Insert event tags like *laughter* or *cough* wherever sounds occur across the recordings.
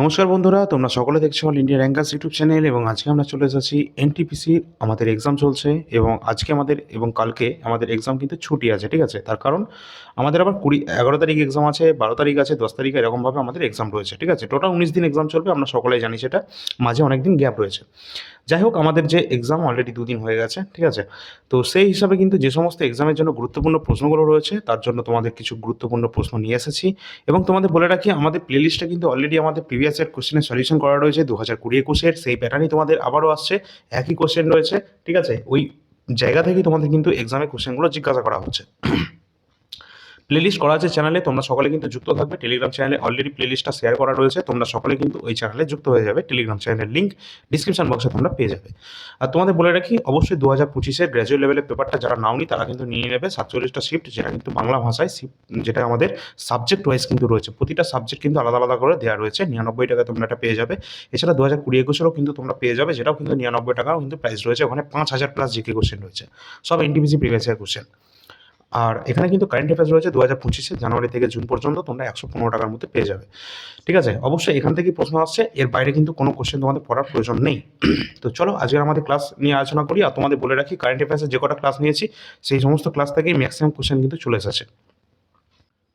নমস্কার বন্ধুরা, তোমরা সকলে দেখছ all India rankers YouTube channel এবং আজকে আমরা চলে এসেছি এনটিপিসি আমাদের এক্সাম চলছে এবং আজকে আমাদের এবং কালকে আমাদের এক্সাম কিন্তু ছুটি আছে, ঠিক আছে? তার কারণ আমাদের আবার কুড়ি, এগারো তারিখ এক্সাম আছে, বারো তারিখ আছে, দশ তারিখ এরকমভাবে আমাদের এক্সাম রয়েছে, ঠিক আছে? টোটাল উনিশ দিন এক্সাম চলবে, আমরা সকলেই জানি সেটা। মাঝে অনেক দিন গ্যাপ রয়েছে। যাই হোক আমাদের যে এক্সাম অলরেডি দুদিন হয়ে গেছে, ঠিক আছে? তো সেই হিসাবে কিন্তু যে সমস্ত এক্সামের জন্য গুরুত্বপূর্ণ প্রশ্নগুলো রয়েছে, তার জন্য তোমাদের কিছু গুরুত্বপূর্ণ প্রশ্ন নিয়ে এসেছি। এবং তোমাদের বলে রাখি, আমাদের প্লেলিস্টটা কিন্তু অলরেডি আমাদের প্রিভিয়াস ইয়ার কোশ্চেনের সলিউশন করা রয়েছে দু হাজার কুড়ি একুশের সেই প্যাটার্নই তোমাদের আবারও আসছে, একই কোশ্চেন রয়েছে, ঠিক আছে? ওই জায়গা থেকেই তোমাদের কিন্তু এক্সামের কোশ্চেনগুলো জিজ্ঞাসা করা হচ্ছে। প্লেলিস্ট করা আছে চ্যানেলে তোমরা সকলে কিন্তু যুক্ত থাকবে। টেলিগ্রাম চ্যানেলে অলরেডি প্লেলিস্টটা শেয়ার করা রয়েছে। তোমরা সকলে কিন্তু ওই চ্যানেলে যুক্ত হয়ে যাবে। টেলিগ্রাম চ্যানেলের লিঙ্ক ডিসক্রিপশন বক্সে তোমরা পেয়ে যাবে। আর তোমাদের বলে রাখি, অবশ্যই দু হাজার পঁচিশের গ্র্যাজুয়েট লেভেলের পেপারটা যারা নাও নাওনি, তারা কিন্তু নিয়ে নেবে। সাতচল্লিশটা শিফট যেটা কিন্তু বাংলা ভাষায় শিফট যেটা আমাদের সাবজেক্ট ওয়াইজ কিন্তু রয়েছে। প্রতিটা সাবজেক্ট কিন্তু আলাদা আলাদা করে দেওয়া রয়েছে। নিরানব্বই টাকায় তোমরা এটা পেয়ে যাবে। এছাড়া দু হাজার কুড়ি একুশেরও কিন্তু তোমরা পেয়ে যাবে, যেটাও কিন্তু নিরানব্বই টাকাও কিন্তু প্রাইস রয়েছে। ওখানে পাঁচ হাজার প্লাস জিকে কোশ্চেন রয়েছে। সব এনটিপিসি প্রিভিয়াস ইয়ার কোশ্চেন আর এখানে কিন্তু কারেন্ট অ্যাফেয়ার্স রয়েছে দু হাজার পঁচিশে জানুয়ারি থেকে জুন পর্যন্ত তোমরা একশো পনেরো টাকার মধ্যে পেয়ে যাবে। ঠিক আছে? অবশ্যই এখান থেকেই প্রশ্ন আসছে, এর বাইরে কিন্তু কোনো কোশ্চেন তোমাদের পড়ার প্রয়োজন নেই। *clears throat* তো চলো আজকে আমাদের ক্লাস নিয়ে আলোচনা করি আর তোমাদের বলে রাখি কারেন্ট অ্যাফেয়ার্সের যে কটা ক্লাস নিয়েছি, সেই সমস্ত ক্লাস থেকেই ম্যাক্সিমাম কোশ্চেন কিন্তু চলে এসেছে।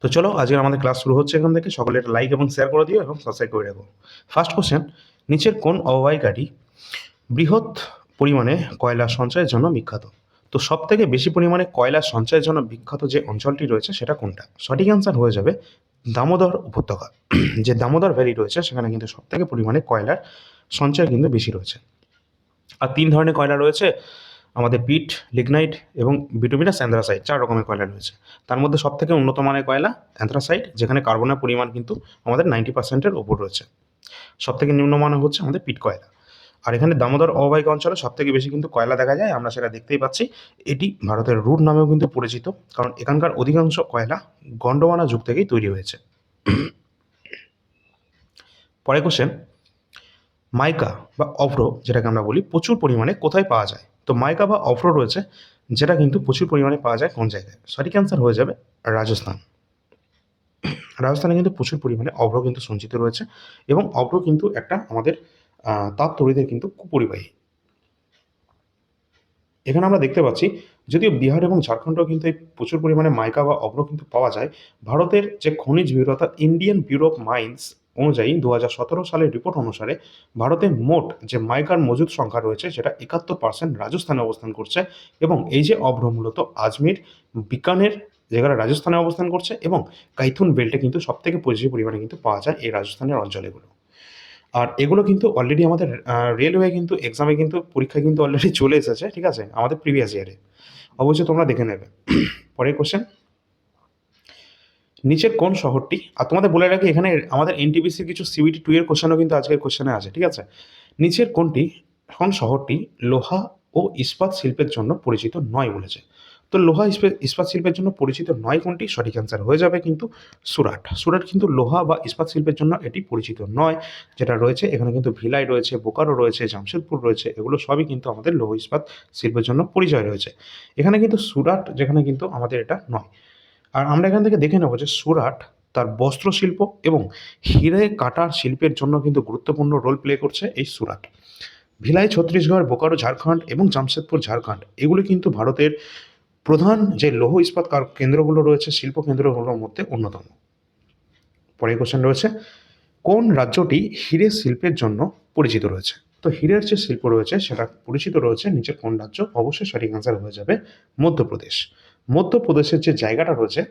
তো চলো আজকে আমাদের ক্লাস শুরু হচ্ছে এখান থেকে। সকলে একটা লাইক এবং শেয়ার করে দিও এবং সাবস্ক্রাইব করে রাখো। ফার্স্ট কোশ্চেন নিচের কোন অববাহিকাটি বৃহৎ পরিমাণে কয়লা সঞ্চয়ের জন্য বিখ্যাত? তো সব থেকে বেশি পরিমাণে কয়লা সঞ্চয়ের জন্য বিখ্যাত যে অঞ্চলটি রয়েছে, সেটা কোনটা? সঠিক অ্যান্সার হয়ে যাবে দামোদর উপত্যকা। *clears throat* যে দামোদর ভ্যালি রয়েছে, সেখানে কিন্তু সব থেকে পরিমাণে কয়লার সঞ্চয় কিন্তু বেশি রয়েছে। আর তিন ধরনের কয়লা রয়েছে, আমাদের পিট লিগনাইট এবং বিটুমিনাস অ্যান্থ্রাসাইট চার রকমের কয়লা রয়েছে। তার মধ্যে সব থেকে উন্নত মানের কয়লা অ্যান্থ্রাসাইট যেখানে কার্বনের পরিমাণ কিন্তু আমাদের নাইনটি পার্সেন্টের ওপর রয়েছে। সব থেকে নিম্নমানের হচ্ছে আমাদের পিট কয়লা। আর এখানে দামোদর অববাহিক অঞ্চলে সব থেকে বেশি কিন্তু কয়লা দেখা যায়, আমরা সেটা দেখতেই পাচ্ছি। এটি ভারতের রুট নামেও কিন্তু পরিচিত, কারণ এখানকার অধিকাংশ কয়লা গন্ডওয়ানা যুগ থেকেই তৈরি হয়েছে। পরে কোশ্চেন মাইকা বা অভ্র, যেটাকে আমরা বলি, প্রচুর পরিমাণে কোথায় পাওয়া যায়? তো মাইকা বা অভ্র রয়েছে, যেটা কিন্তু প্রচুর পরিমাণে পাওয়া যায় কোন জায়গায়? সঠিক অ্যান্সার হয়ে যাবে রাজস্থান। রাজস্থানে কিন্তু প্রচুর পরিমাণে অভ্র কিন্তু সঞ্চিত রয়েছে এবং অভ্র কিন্তু একটা আমাদের তাপ তরিদের কিন্তু কুপরিবাহী এখানে আমরা দেখতে পাচ্ছি, যদিও বিহার এবং ঝাড়খণ্ডেও কিন্তু এই প্রচুর পরিমাণে মাইকা বা অভ্র কিন্তু পাওয়া যায়, ভারতের যে খনিজ ব্যুরো অর্থাৎ ইন্ডিয়ান ব্যুরো অফ মাইন্স অনুযায়ী দু হাজার সতেরো সালের রিপোর্ট অনুসারে ভারতের মোট যে মাইকার মজুদ সংখ্যা রয়েছে, সেটা একাত্তর পার্সেন্ট রাজস্থানে অবস্থান করছে এবং এই যে অভ্র মূলত আজমির, বিকানের যেখানে রাজস্থানে অবস্থান করছে এবং কাইথুন বেল্টে কিন্তু সব থেকে বেশি পরিমাণে কিন্তু পাওয়া যায় এই রাজস্থানের অঞ্চলেগুলো। আর এগুলো কিন্তু অলরেডি আমাদের রেলওয়ে কিন্তু এক্সামে কিন্তু পরীক্ষায় কিন্তু অলরেডি চলে এসেছে, ঠিক আছে? আমাদের প্রিভিয়াস ইয়ারে অবশ্যই তোমরা দেখে নেবে। *clears throat* পরের কোশ্চেন নিচের কোন শহরটি? আর তোমাদের বলে রাখি, এখানে আমাদের এনটিপিসির কিছু সিবিটি টু এর কোশ্চেনও কিন্তু আজকের কোশ্চেনে আছে, ঠিক আছে? নিচের কোনটি, কোন শহরটি লোহা ও ইস্পাত শিল্পের জন্য পরিচিত নয় বলেছে? তো লোহা ইস্পে- ইস্পাত শিল্পের জন্য পরিচিত নয় কোনটি? সঠিক অ্যান্সার হয়ে যাবে কিন্তু সুরাট। সুরাট কিন্তু লোহা বা ইস্পাত শিল্পের জন্য এটি পরিচিত নয়, যেটা রয়েছে। এখানে কিন্তু ভিলাই রয়েছে, বোকারো রয়েছে, জামশেদপুর রয়েছে, এগুলো সবই কিন্তু আমাদের লৌহ ইস্পাত শিল্পের জন্য পরিচয় রয়েছে। এখানে কিন্তু সুরাট, যেখানে কিন্তু আমাদের এটা নয়। আর আমরা এখান থেকে দেখে নেব যে সুরাট তার বস্ত্র শিল্প এবং হিরে কাটার শিল্পের জন্য কিন্তু গুরুত্বপূর্ণ রোল প্লে করছে এই সুরাট। ভিলাই, ছত্তিশগড়, বোকারো, ঝাড়খণ্ড এবং জামশেদপুর, ঝাড়খণ্ড, এগুলো কিন্তু ভারতের প্রধান যে লৌহ ইস্পাত কেন্দ্রগুলো রয়েছে, শিল্প কেন্দ্রগুলোর মধ্যে অন্যতম। পরের কোশ্চেন রয়েছে, কোন রাজ্যটি হিরে শিল্পের জন্য পরিচিত রয়েছে? তো হীরের যে শিল্প রয়েছে, সেটা পরিচিত রয়েছে, নিচে কোন রাজ্য? অবশ্যই সঠিক অ্যান্সার হয়ে যাবে মধ্যপ্রদেশ। মধ্যপ্রদেশের যে জায়গাটা রয়েছে,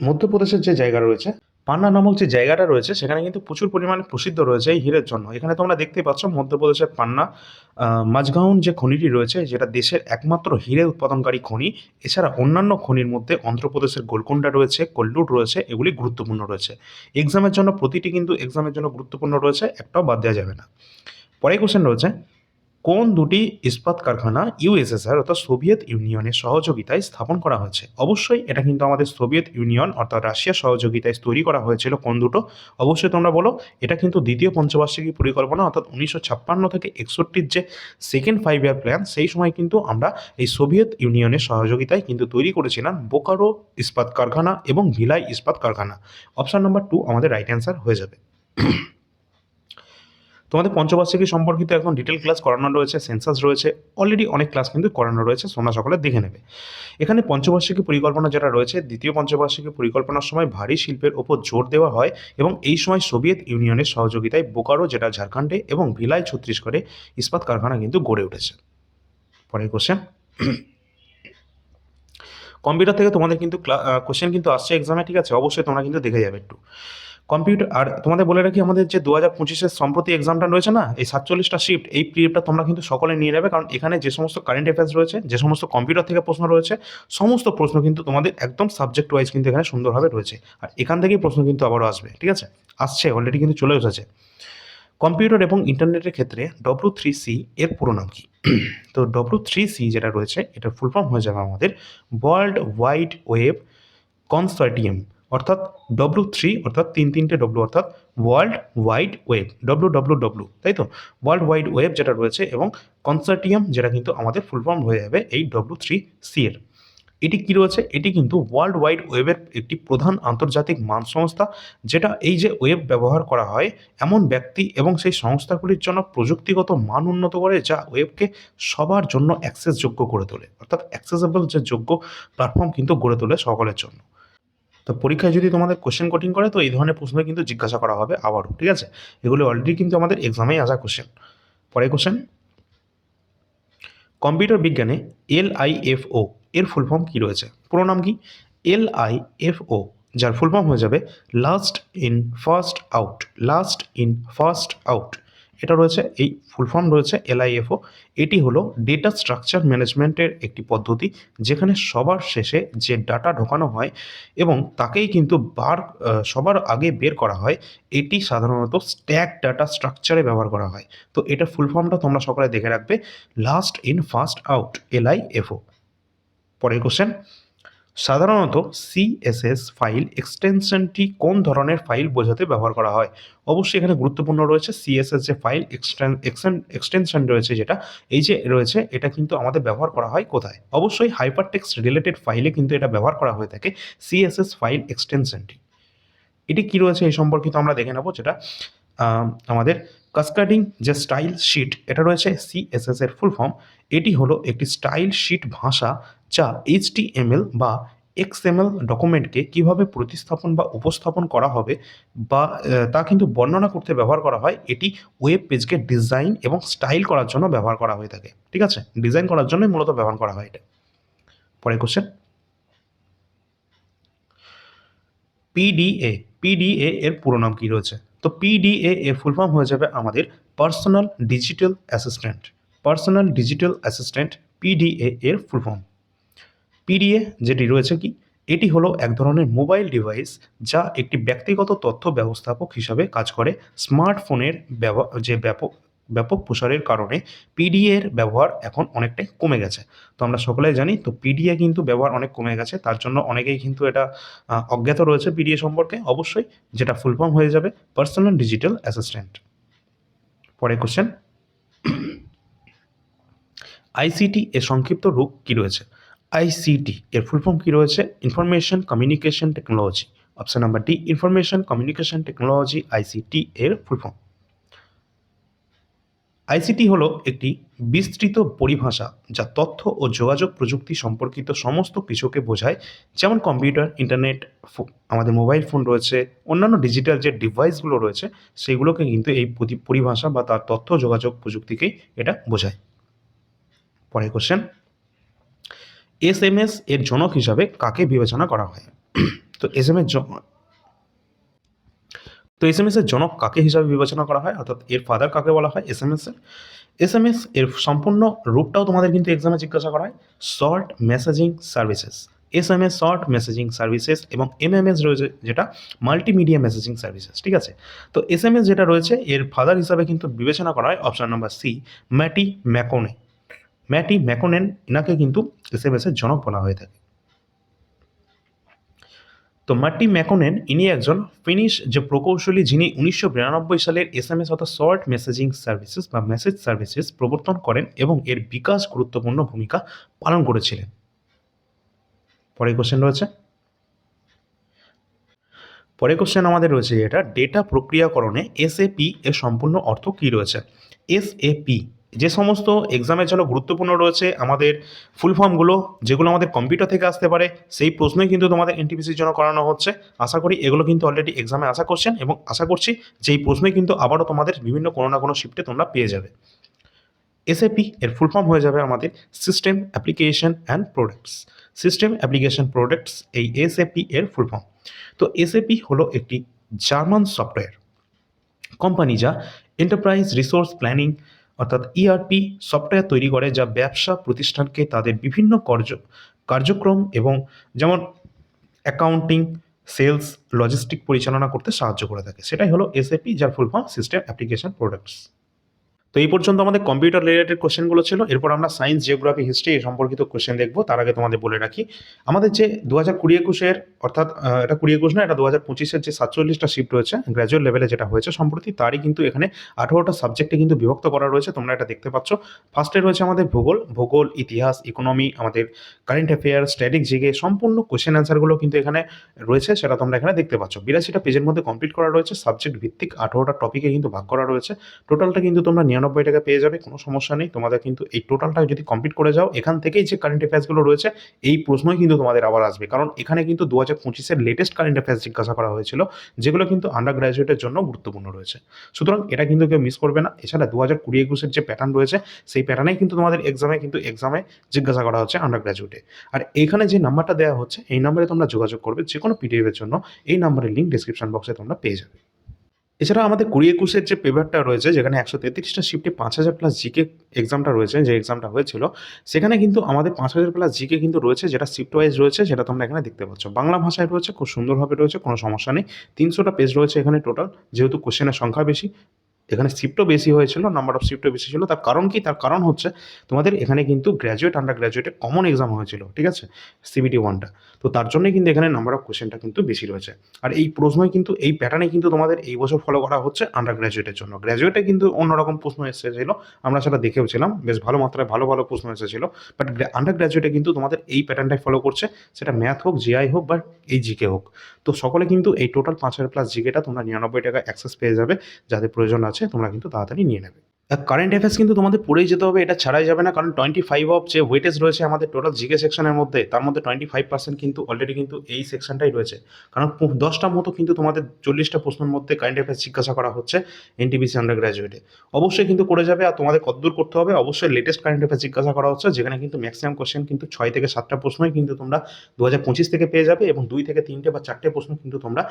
মধ্যপ্রদেশের যে জায়গা রয়েছে পান্না নামক যে জায়গাটা রয়েছে, সেখানে কিন্তু প্রচুর পরিমাণে প্রসিদ্ধ রয়েছে এই হীরের জন্য। এখানে তোমরা দেখতেই পাচ্ছ মধ্যপ্রদেশের পান্না মাঝগাঁও যে খনিটি রয়েছে, যেটা দেশের একমাত্র হীরে উৎপাদনকারী খনি। এছাড়া অন্যান্য খনির মধ্যে অন্ধ্রপ্রদেশের গোলকোন্ডা রয়েছে কল্লুর রয়েছে, এগুলি গুরুত্বপূর্ণ রয়েছে। এক্সামের জন্য প্রতিটি কিন্তু এক্সামের জন্য গুরুত্বপূর্ণ রয়েছে, একটাও বাদ দেওয়া যাবে না। পরে কোশ্চেন রয়েছে কোন দুটি ইস্পাত কারখানা ইউএসএসআর অর্থাৎ সোভিয়েত ইউনিয়নের সহযোগিতায় স্থাপন করা হয়েছে? অবশ্যই এটা কিন্তু আমাদের সোভিয়েত ইউনিয়ন অর্থাৎ রাশিয়ার সহযোগিতায় তৈরি করা হয়েছিল কোন দুটো? অবশ্যই তোমরা বলো, এটা কিন্তু দ্বিতীয় পঞ্চবার্ষিকী পরিকল্পনা অর্থাৎ উনিশশো ছাপ্পান্ন থেকে একষট্টির যে সেকেন্ড ফাইভ ইয়ার প্ল্যান সেই সময় কিন্তু আমরা এই সোভিয়েত ইউনিয়নের সহযোগিতায় কিন্তু তৈরি করেছিলাম বোকারো ইস্পাত কারখানা এবং ভিলাই ইস্পাত কারখানা। অপশান নাম্বার টু আমাদের রাইট অ্যান্সার হয়ে যাবে। তোমাদের পঞ্চবার্ষিকী সম্পর্কিত একদম ডিটেল ক্লাস করানো রয়েছে সেন্সাস রয়েছে অলরেডি অনেক ক্লাস কিন্তু করানো রয়েছে, তোমরা সকলে দেখে নেবে। এখানে পঞ্চবার্ষিকী পরিকল্পনা যেটা রয়েছে, দ্বিতীয় পঞ্চবার্ষিকী পরিকল্পনার সময় ভারী শিল্পের ওপর জোর দেওয়া হয় এবং এই সময় সোভিয়েত ইউনিয়নের সহযোগিতায় বোকারো, যেটা ঝাড়খণ্ডে এবং ভিলাই, ছত্তিশগড়ে ইস্পাত কারখানা কিন্তু গড়ে উঠেছে। পরের কোশ্চেন কম্পিউটার থেকে তোমাদের কিন্তু কোশ্চেন কিন্তু আসছে এক্সামে ঠিক আছে? অবশ্যই তোমরা কিন্তু দেখে যাবে একটু। কম্পিউটার, আর তোমাদের বলে রাখি আমাদের যে দু হাজার পঁচিশের সম্প্রতি এক্সামটা রয়েছে না, এই সাতচল্লিশটা শিফট এই পিরিয়ডটা তোমরা কিন্তু সকলে নিয়ে নেবে, কারণ এখানে যে সমস্ত কারেন্ট অ্যাফেয়ার্স রয়েছে, যে সমস্ত কম্পিউটার থেকে প্রশ্ন রয়েছে, সমস্ত প্রশ্ন কিন্তু তোমাদের একদম সাবজেক্ট ওয়াইজ কিন্তু এখানে সুন্দরভাবে রয়েছে। আর এখান থেকেই প্রশ্ন কিন্তু আবারও আসবে, ঠিক আছে? আসছে অলরেডি কিন্তু চলে এসেছে। কম্পিউটার এবং ইন্টারনেটের ক্ষেত্রে ডব্লু থ্রি সি এর পুরো নাম কি? তো ডব্লু থ্রি সি যেটা রয়েছে এটার ফুল ফর্ম হয়ে যাবে আমাদের ওয়ার্ল্ড ওয়াইড ওয়েব কনসার্টিয়াম অর্থাৎ ডব্লু থ্রি অর্থাৎ তিন তিনটে ডব্লু অর্থাৎ world wide web W W W তাই তো? ওয়ার্ল্ড ওয়াইড ওয়েব যেটা রয়েছে এবং কনসার্টিয়াম যেটা কিন্তু আমাদের ফুল ফর্ম হয়ে যাবে এই ডব্লু থ্রি সি এর। এটি কী রয়েছে? এটি কিন্তু ওয়ার্ল্ড ওয়াইড ওয়েবের একটি প্রধান আন্তর্জাতিক মান সংস্থা যেটা এই যে ওয়েব ব্যবহার করা হয়, এমন ব্যক্তি এবং সেই সংস্থাগুলির জন্য প্রযুক্তিগত মান উন্নত করে যা ওয়েবকে সবার জন্য অ্যাক্সেসযোগ্য করে তোলে। অর্থাৎ অ্যাক্সেসেবল যে যোগ্য প্ল্যাটফর্ম কিন্তু গড়ে তোলে সকলের জন্য। তো পরীক্ষায় যদি তোমাদের কোশ্চেন কোটিং করে, তো এই ধরনের প্রশ্ন কিন্তু জিজ্ঞাসা করা হবে আবারও, ঠিক আছে? এগুলো অলরেডি কিন্তু আমাদের এক্সামেই আসা কোশ্চেন পরে কোশ্চেন কম্পিউটার বিজ্ঞানে এল আই এফ ও, এর ফুল ফর্ম কী রয়েছে? পুরো নাম কি? এল আই এফ ও, যার ফুল ফর্ম হয়ে যাবে last in first out last in first out এটা রয়েছে, এই ফুল ফর্ম রয়েছে এলআইএফও এটি হলো ডেটা স্ট্রাকচার ম্যানেজমেন্টের একটি পদ্ধতি, যেখানে সবার শেষে যে ডাটা ঢোকানো হয় এবং তাকেই কিন্তু বার সবার আগে বের করা হয়, এটি সাধারণত স্ট্যাক ডাটা স্ট্রাকচারে ব্যবহার করা হয়। তো এটা ফুল ফর্মটা তোমরা সকলে দেখে রাখবে। Last in first out LIFO পরের কোশ্চেন সাধারণত সিএসএস ফাইল এক্সটেনশনটি কোন ধরনের ফাইল বোঝাতে ব্যবহার করা হয়? অবশ্যই এখানে গুরুত্বপূর্ণ রয়েছে সিএসএস যে ফাইল এক্সটেনশন রয়েছে যেটা। এই যে রয়েছে, এটা কিন্তু আমাদের ব্যবহার করা হয় কোথায়? অবশ্যই হাইপার টেক্সট রিলেটেড ফাইলে কিন্তু এটা ব্যবহার করা হয়ে থাকে সিএসএস ফাইল এক্সটেনশনটি এটি কী রয়েছে এই সম্পর্কিত আমরা দেখে নেব যেটা আমাদের কাস্কাডিং যে স্টাইল শিট এটা রয়েছে সিএসএস এর ফুল ফর্ম এটি হলো একটি স্টাইল শিট ভাষা যা এইচটিএমএল বা এক্সএমএল ডকুমেন্টকে কীভাবে প্রতিস্থাপন বা উপস্থাপন করা হবে বা তা কিন্তু বর্ণনা করতে ব্যবহার করা হয়। এটি ওয়েব পেজকে ডিজাইন এবং স্টাইল করার জন্য ব্যবহার করা হয়ে থাকে। ঠিক আছে? ডিজাইন করার জন্যই মূলত ব্যবহার করা হয় এটা। পরে কোশ্চেন পিডিএ পিডিএ এর পুরো নাম কী রয়েছে? তো পিডিএ এর ফুল ফর্ম হয়ে যাবে আমাদের personal digital assistant personal digital assistant PDA এর ফুল ফর্ম পিডিএ যেটি রয়েছে কি, এটি হলো এক ধরনের মোবাইল ডিভাইস যা একটি ব্যক্তিগত তথ্য ব্যবস্থাপক হিসাবে কাজ করে। স্মার্টফোনের যে ব্যাপক ব্যাপক প্রসারের কারণে পিডিএ এর ব্যবহার এখন অনেকটাই কমে গেছে। তো আমরা সকলেই জানি, তো পিডিএ কিন্তু ব্যবহার অনেক কমে গেছে। তার জন্য অনেকেই কিন্তু এটা অজ্ঞাত রয়েছে পিডিএ সম্পর্কে। অবশ্যই যেটা ফুল ফর্ম হয়ে যাবে, পার্সোনাল ডিজিটাল অ্যাসিস্ট্যান্ট। পরে কোশ্চেন। আইসিটি এর সংক্ষিপ্ত রূপ কি রয়েছে? আইসিটি এর ফুল ফর্ম কি রয়েছে? Information communication technology option number D information communication technology ICT এর ফুল ফর্ম আইসিটি হলো একটি বিস্তৃত পরিভাষা যা তথ্য ও যোগাযোগ প্রযুক্তি সম্পর্কিত সমস্ত কিছুকে বোঝায়। যেমন কম্পিউটার, ইন্টারনেট আমাদের মোবাইল ফোন রয়েছে, অন্যান্য ডিজিটাল যে ডিভাইসগুলো রয়েছে, সেগুলোকে কিন্তু এই পরিভাষা বা তার তথ্য, যোগাযোগ প্রযুক্তিকেই এটা বোঝায়। পরের কোশ্চেন এস এম এস এর জনক হিসাবে কাকে বিবেচনা করা হয়? তো এস এম এস তো এস এম এস এর জনক কাকে হিসাবে বিবেচনা করা হয়? অর্থাৎ এর ফাদার কাকে বলা হয়? এস এম এস এর। এস এম এস এর সম্পূর্ণ রূপটাও তোমাদের কিন্তু এক্সামে জিজ্ঞাসা করা হয়। Short messaging services S M S short messaging services এবং এম এম এস রয়েছে যেটা মাল্টিমিডিয়া মেসেজিং সার্ভিসেস ঠিক আছে? তো এস এম এস যেটা রয়েছে, এর ফাদার হিসাবে কিন্তু বিবেচনা করা হয় option number C Matti Makkonen Matti Makkonen এনাকে কিন্তু এস এম এসের জনক বলা হয়ে থাকে। তো মার্টি ম্যাকোনেন, ইনি একজন ফিনিশ যে প্রকৌশলী যিনি উনিশশো বিরানব্বই সালের এস এম এস অর্থাৎ শর্ট মেসেজিং সার্ভিসেস বা মেসেজ সার্ভিসেস প্রবর্তন করেন এবং এর বিকাশ গুরুত্বপূর্ণ ভূমিকা পালন করেছিলেন। পরের কোশ্চেন রয়েছে। পরের কোশ্চেন আমাদের রয়েছে এটা ডেটা প্রক্রিয়াকরণে এসএপি এর সম্পূর্ণ অর্থ কী রয়েছে? এসএপি যে সমস্ত এক্সামের জন্য গুরুত্বপূর্ণ রয়েছে, আমাদের ফুল ফর্মগুলো যেগুলো আমাদের কম্পিউটার থেকে আসতে পারে, সেই প্রশ্নই কিন্তু তোমাদের এনটিপিসির জন্য করানো হচ্ছে। আশা করি এগুলো কিন্তু অলরেডি এক্সামে আসা করছেন এবং আশা করছি যে এই প্রশ্নই কিন্তু আবারও তোমাদের বিভিন্ন কোনো না কোনো শিফটে তোমরা পেয়ে যাবে। এসএপি এর ফুল ফর্ম হয়ে যাবে আমাদের system application and products system application products এই এসএপি এর ফুল ফর্ম তো এসএপি হলো একটি জার্মান সফটওয়্যার কোম্পানি যা এন্টারপ্রাইজ রিসোর্স প্ল্যানিং অর্থাৎ ইআরপি সফটওয়্যার তৈরি করে যা ব্যবসা প্রতিষ্ঠানকে তাদের বিভিন্ন কার্য, কার্যক্রম এবং যেমন অ্যাকাউন্টিং সেলস লজিস্টিক পরিচালনা করতে সাহায্য করে থাকে। সেটাই হলো এসএপি যার full form system application products তো এই পর্যন্ত আমাদের কম্পিউটার রিলেটেড কোশ্চেনগুলো ছিল। এরপর আমরা সায়েন্স জিওগ্রাফি হিস্ট্রি সম্পর্কিত কোশ্চেন দেখব। তার আগে তোমাদের বলে রাখি, আমাদের যে দু হাজার কুড়ি একুশের, অর্থাৎ এটা কুড়ি একুশ না এটা দু হাজার পঁচিশের যে সাতচল্লিশটা শিফট রয়েছে গ্র্যাজুয়েট লেভেলে যেটা হয়েছে সম্প্রতি, তারই কিন্তু এখানে আঠারোটা সাবজেক্টে কিন্তু বিভক্ত করা রয়েছে। তোমরা এটা দেখতে পাচ্ছ। ফার্স্টে রয়েছে আমাদের ভূগোল ভূগোল, ইতিহাস ইকোনমি আমাদের কারেন্ট অ্যাফেয়ার স্ট্যাটিক জিগে সম্পূর্ণ কোশ্চেন অ্যান্সারগুলো কিন্তু এখানে রয়েছে, সেটা তোমরা এখানে দেখতে পাচ্ছ। বিরাশিটা পেজের মধ্যে কমপ্লিট করা রয়েছে। সাবজেক্ট ভিত্তিক আঠারোটা টপিকে কিন্তু ভাগ করা রয়েছে। টোটালটা কিন্তু তোমরা নিরানব্বই টাকা পেয়ে যাবে, কোনো সমস্যা নেই। তোমাদের কিন্তু এই টোটালটা যদি কমপ্লিট করে যাও, এখান থেকেই যে কারেন্ট অ্যাফেয়ার্সগুলো রয়েছে, এই প্রশ্নই কিন্তু তোমাদের আবার আসবে। কারণ এখানে কিন্তু দু হাজার পঁচিশের লেটেস্ট কারেন্ট অ্যাফেয়ার্স জিজ্ঞাসা করা হয়েছিল, যেগুলো কিন্তু আন্ডার গ্র্যাজুয়েটের জন্য গুরুত্বপূর্ণ রয়েছে। সুতরাং এটা কিন্তু কেউ মিস করবে না। এছাড়া দু হাজার কুড়ি একুশের যে প্যাটার্ন রয়েছে, সেই প্যাটার্নেই কিন্তু তোমাদের এক্সামে কিন্তু এক্সামে জিজ্ঞাসা করা হচ্ছে আন্ডার গ্র্যাজুয়েটে আর এখানে যে নাম্বারটা দেওয়া হচ্ছে, এই নাম্বারে তোমরা যোগাযোগ করবে যে কোনো পিডিএফের জন্য। এই নাম্বারের লিঙ্ক ডিসক্রিপশন বক্সে তোমরা পেয়ে যাবে। এছাড়া আমাদের কুড়ি একুশের যে পেপারটা রয়েছে, যেখানে একশো তেত্রিশটা শিফটে পাঁচ হাজার প্লাস জিকে এক্সামটা রয়েছে, যে এক্সামটা হয়েছিল, সেখানে কিন্তু আমাদের পাঁচ হাজার প্লাস জিকে কিন্তু রয়েছে, যেটা শিফট ওয়াইজ রয়েছে সেটা তোমরা এখানে দেখতে পাচ্ছ। বাংলা ভাষায় রয়েছে, খুব সুন্দরভাবে রয়েছে, কোনো সমস্যা নেই। তিনশোটা পেজ রয়েছে এখানে টোটাল যেহেতু কোশ্চেনের সংখ্যা বেশি এখানে শিফটও বেশি হয়েছিল নাম্বার অফ শিফটও বেশি ছিল। তার কারণ কি? তার কারণ হচ্ছে তোমাদের এখানে কিন্তু গ্র্যাজুয়েট আন্ডার গ্র্যাজুয়েটে কমন এক্সাম হয়েছিল, ঠিক আছে? সিবিটি ওয়ানটা তো তার জন্যই কিন্তু এখানে নাম্বার অফ কোশ্চেনটা কিন্তু বেশি রয়েছে। আর এই প্রশ্নই কিন্তু, এই প্যাটার্নে কিন্তু তোমাদের এই বছর ফলো করা হচ্ছে আন্ডার গ্র্যাজুয়েটের জন্য। গ্র্যাজুয়েটে কিন্তু অন্যরকম প্রশ্ন এসেছিল, আমরা সেটা দেখেও ছিলাম। বেশ ভালো মাত্রায় ভালো ভালো প্রশ্ন এসেছিল। বাট আন্ডার গ্র্যাজুয়েটে কিন্তু তোমাদের এই প্যাটার্নটাই ফলো করছে। সেটা ম্যাথ হোক জিআই হোক বা এই জিকে হোক। তো সকলে কিন্তু এই টোটাল পাঁচ হাজার প্লাস জিকেটা তোমরা নিরানব্বই টাকা অ্যাক্সেস পেয়ে যাবে। যাদের প্রয়োজন আছে তোমরা কিন্তু তাড়াতাড়ি নিয়ে নেবে। কারেন্ট অ্যাফেয়ার্স কিন্তু তোমাদের পড়েই যেতে হবে, এটা ছাড়াই যাবে না, কারণ টোয়েন্টি ফাইভ অফ যে ওয়েটেজ রয়েছে আমাদের টোটাল জিকে সেকশনের মধ্যে, তার মধ্যে টোয়েন্টি ফাইভ পার্সেন্ট কিন্তু অলরেডি কিন্তু এই সেকশনটাই রয়েছে। কারণ দশটা মতো কিন্তু তোমাদের চল্লিশটা প্রশ্নের মধ্যে কারেন্ট অ্যাফেয়ার্স জিজ্ঞাসা করা হচ্ছে এনটিপিসি আন্ডার গ্র্যাজুয়েটে অবশ্যই কিন্তু করে যাবে আর তোমাদের কতদূর করতে হবে, অবশ্যই লেটেস্ট কারেন্ট অ্যাফেয়ার্স জিজ্ঞাসা করা হচ্ছে, যেখানে কিন্তু ম্যাক্সিমাম কোশ্চেন কিন্তু ছয় থেকে সাতটা প্রশ্নই কিন্তু তোমরা দু হাজার পঁচিশ থেকে পেয়ে যাবে এবং দুই থেকে তিনটে বা চারটে প্রশ্ন কিন্তু তোমরা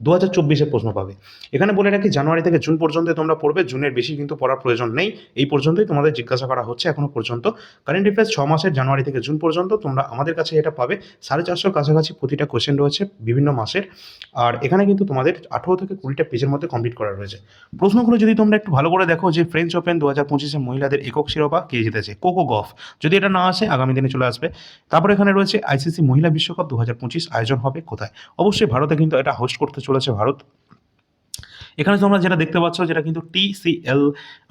দু হাজার চব্বিশের প্রশ্ন পাবে। এখানে বলে রাখি, জানুয়ারি থেকে জুন পর্যন্ত তোমরা পড়বে। জুনের বেশি কিন্তু পড়ার প্রয়োজন নেই। এই পর্যন্তই তোমাদের জিজ্ঞাসা করা হচ্ছে এখনও পর্যন্ত। কারেন্ট অ্যাফেয়ার্স ছ মাসের জানুয়ারি থেকে জুন পর্যন্ত তোমরা আমাদের কাছে এটা পাবে। সাড়ে চারশোর কাছাকাছি প্রতিটা কোশ্চেন রয়েছে বিভিন্ন মাসের। আর এখানে কিন্তু তোমাদের আঠেরো থেকে কুড়িটা পেজের মধ্যে কমপ্লিট করা রয়েছে। প্রশ্নগুলো যদি তোমরা একটু ভালো করে দেখো যে ফ্রেঞ্চ ওপেন দু হাজার পঁচিশে মহিলাদের একক শিরোপা কে জিতেছে? কোকো গফ যদি এটা না আসে, আগামী দিনে চলে আসবে। তারপর এখানে রয়েছে আইসিসি মহিলা বিশ্বকাপ দু হাজার পঁচিশ আয়োজন হবে কোথায়? অবশ্যই ভারতে কিন্তু এটা হোস্ট করতে চলেছে ভারত এখানে তোমরা যেটা দেখতে পাচ্ছ, যেটা কিন্তু টিসিএল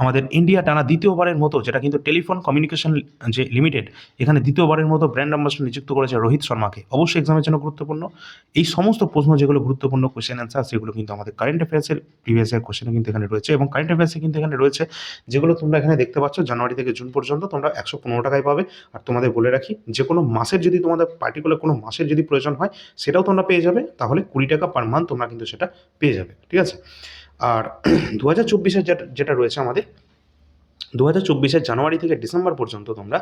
আমাদের ইন্ডিয়া টানা দ্বিতীয়বারের মতো, যেটা কিন্তু টেলিফোন কমিউনিকেশন যে লিমিটেড, এখানে দ্বিতীয়বারের মতো ব্র্যান্ড অ্যাম্বাসডার নিযুক্ত করেছে রোহিত শর্মাকে। অবশ্যই এক্সামের জন্য গুরুত্বপূর্ণ। এই সমস্ত প্রশ্ন যেগুলো গুরুত্বপূর্ণ কোশ্চেন অ্যান্সার সেগুলো কিন্তু আমাদের কারেন্ট অ্যাফেয়ার্সের প্রিভিয়াস ইয়ার কোশ্চেনে কিন্তু এখানে রয়েছে এবং কারেন্ট অ্যাফেয়ার্সে কিন্তু এখানে রয়েছে যেগুলো তোমরা এখানে দেখতে পাচ্ছ, জানুয়ারি থেকে জুন পর্যন্ত তোমরা একশো পনেরো টাকায় পাবে। আর তোমাদের বলে রাখি, যে কোনো মাসের যদি তোমাদের পার্টিকুলার কোনো মাসের যদি প্রয়োজন হয়, সেটাও তোমরা পেয়ে যাবে। তাহলে কুড়ি টাকা পার মান্থ তোমরা কিন্তু সেটা পেয়ে যাবে। ঠিক আছে? আর *clears throat* দু হাজার চব্বিশের যেটা যেটা রয়েছে আমাদের দু হাজার চব্বিশের জানুয়ারি থেকে ডিসেম্বর পর্যন্ত তোমরা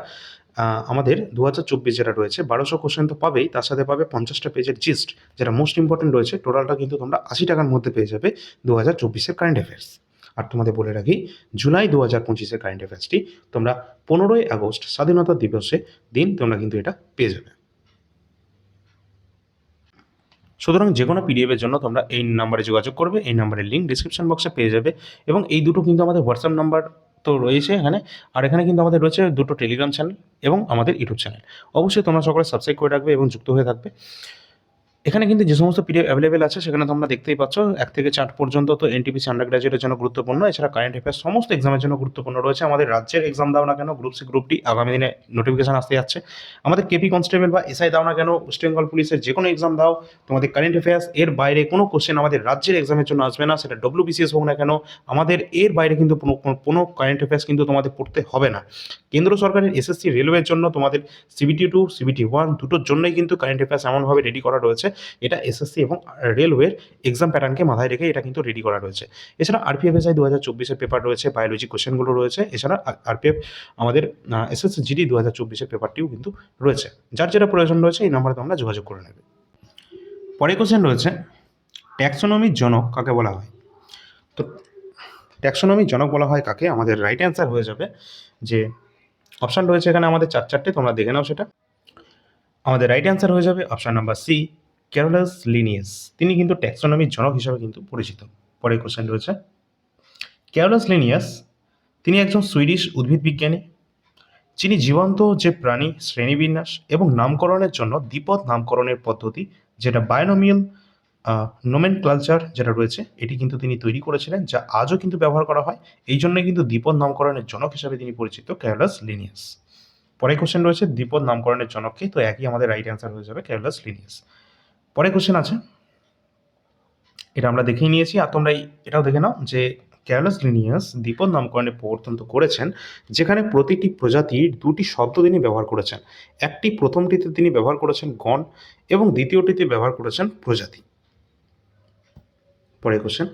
আমাদের দু হাজার চব্বিশ যেটা রয়েছে, বারোশো কোশ্চেন তো পাবেই, তার সাথে পাবে পঞ্চাশটা পেজের জিস্ট যেটা মোস্ট ইম্পর্টেন্ট রয়েছে টোটালটা কিন্তু তোমরা আশি টাকার মধ্যে পেয়ে যাবে দু হাজার চব্বিশের কারেন্ট অ্যাফেয়ার্স আর তোমাদের বলে রাখি, জুলাই দু হাজার পঁচিশের কারেন্ট অ্যাফেয়ার্সটি তোমরা পনেরোই আগস্ট স্বাধীনতা দিবসে দিন তোমরা কিন্তু এটা পেয়ে যাবে। সুতরাং যে কোনো পিডিএফের জন্য তোমরা এই নাম্বারে যোগাযোগ করবে, এই নাম্বারের লিঙ্ক ডিসক্রিপশন বক্সে পেয়ে যাবে এবং এই দুটো কিন্তু আমাদের হোয়াটসঅ্যাপ নাম্বার তো রয়েছে এখানে, আর এখানে কিন্তু আমাদের রয়েছে দুটো টেলিগ্রাম চ্যানেল এবং আমাদের ইউটিউব চ্যানেল অবশ্যই তোমরা সকলে সাবস্ক্রাইব করে রাখবে এবং যুক্ত হয়ে থাকবে। এখানে কিন্তু যে সমস্ত পিডিএফ অ্যাভেলেবেল আছে, সেখানে তোমরা দেখতেই পাচ্ছ, এক থেকে চার পর্যন্ত তো এনটিপিসি আন্ডার গ্রাজুয়েটের জন্য গুরুত্বপূর্ণ। এছাড়া কারেন্ট অ্যাফেয়ার্স সমস্ত এক্সামের জন্য গুরুত্বপূর্ণ রয়েছে। আমাদের রাজ্যের এক্সাম দাও না কেন গ্রুপ সি গ্রুপটি আগামী দিনে নোটিফিকেশন আসতে যাচ্ছে। আমাদের কেপি কনস্টেবল বা এসআই দাও না কেন ওয়েস্ট বেঙ্গল পুলিশের যে কোনো এক্সাম দাও। তোমাদের কারেন্ট অ্যাফেয়ার্স এর বাইরে কোনো কোশ্চেন আমাদের রাজ্যের এক্সামের জন্য আসবে না, সেটা ডব্লিউবিসিএস হোক না কেন, আমাদের এর বাইরে কিন্তু কোনো কারেন্ট অ্যাফেয়ার্স কিন্তু তোমাদের পড়তে হবে না। কেন্দ্র সরকারের এসএসসি রেলওয়ের জন্য তোমাদের সিবিটি টু সিবিটি ওয়ান দুটোর জন্যই কিন্তু কারেন্ট অ্যাফেয়ার্স এমনভাবে রেডি করা রয়েছে। এটা এসএসসি এবং রেলওয়ের এক্সাম প্যাটার্নকে মাথায় রেখে এটা কিন্তু রেডি করা রয়েছে। এছাড়া আরপিএফএসআই দু হাজার চব্বিশের পেপার রয়েছে বায়োলজি কোশ্চেনগুলো রয়েছে, এছাড়া আরপিএফ আমাদের এসএসসি জিডি দু হাজার চব্বিশের পেপারটিও কিন্তু রয়েছে। যার যেটা প্রয়োজন রয়েছে, এই নম্বরে তোমরা যোগাযোগ করে নেবে। পরে কোশ্চেন রয়েছে ট্যাক্সোনমির জনক কাকে বলা হয়? তো ট্যাক্সোনমির জনক বলা হয় কাকে? আমাদের রাইট অ্যান্সার হয়ে যাবে যে অপশান রয়েছে এখানে আমাদের চার চারটে, তোমরা দেখে নাও সেটা। আমাদের রাইট অ্যান্সার হয়ে যাবে option number C Carolus Linnaeus তিনি কিন্তু ট্যাক্সোনমির জনক হিসাবে কিন্তু পরিচিত। পরের কোশ্চেন রয়েছে। ক্যারোলাস লিনিয়াস তিনি একজন সুইডিশ উদ্ভিদ বিজ্ঞানী। যিনি জীবন্ত যে প্রাণী, শ্রেণীবিন্যাস এবং নামকরণের জন্য দ্বিপদ নামকরণের পদ্ধতি, যেটা বায়োনোমিয়াল নোমেন কালচার যেটা রয়েছে, এটি কিন্তু তিনি তৈরি করেছিলেন, যা আজও কিন্তু ব্যবহার করা হয়। এই জন্যই কিন্তু দ্বিপদ নামকরণের জনক হিসাবে তিনি পরিচিত ক্যারোলাস লিনিয়াস পরের কোশ্চেন রয়েছে, দ্বিপদ নামকরণের জনককে তো একই আমাদের রাইট অ্যান্সার হয়ে যাবে ক্যারোলাস লিনিয়াস পরে কোশ্চেন আছে। এটা আমরা দেখেই নিয়েছি আর তোমরা এটাও দেখে নাও যে ক্যারলাস লিনিয়াস দ্বীপদ নামকরণে প্রবর্তন তো করেছেন, যেখানে প্রতিটি প্রজাতির দুটি শব্দ তিনি ব্যবহার করেছেন। একটি প্রথমটিতে তিনি ব্যবহার করেছেন গণ এবং দ্বিতীয়টিতে ব্যবহার করেছেন প্রজাতি। পরে কোশ্চেন